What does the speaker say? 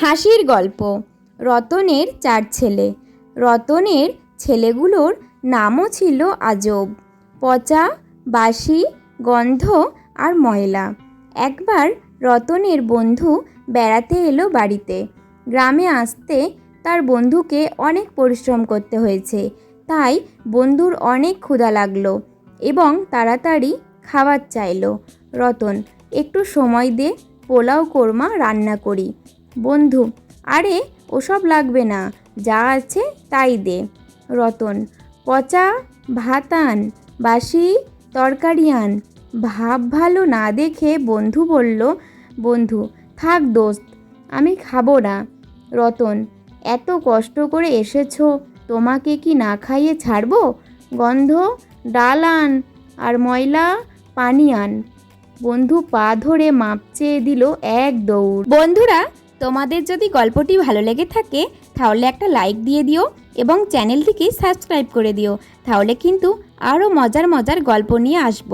হাসির গল্প। রতনের চার ছেলে। রতনের ছেলেগুলোর নামও ছিল আজব। পচা, বাসি, গন্ধ আর ময়লা। একবার রতনের বন্ধু বেড়াতে এলো বাড়িতে। গ্রামে আসতে তার বন্ধুকে অনেক পরিশ্রম করতে হয়েছে। তাই বন্ধুর অনেক ক্ষুধা লাগল এবং তাড়াতাড়ি খাবার চাইলো। রতন, একটু সময় দে, পোলাও কোরমা রান্না করি। বন্ধু, আরে ওসব লাগবে না, যা আছে তাই দে। রতন, পচা ভাত আন বাসি তরকারি আন ভাব ভালো না দেখে বন্ধু বলল, বন্ধু, থাক দোস্ত, আমি খাব না। রতন, এত কষ্ট করে এসেছ, তোমাকে কি না খাইয়ে ছাড়বো? গন্ধ, ডাল আন আর ময়লা পানি আন। বন্ধু পা ধরে মাপ চেয়ে দিল এক দৌড়। বন্ধুরা তোমাদের যদি গল্পটি ভালো লেগে থাকে, তাহলে একটা লাইক দিয়ে দিও এবং চ্যানেলটিকে সাবস্ক্রাইব করে দিও। তাহলে কিন্তু আরও মজার মজার গল্প নিয়ে আসব।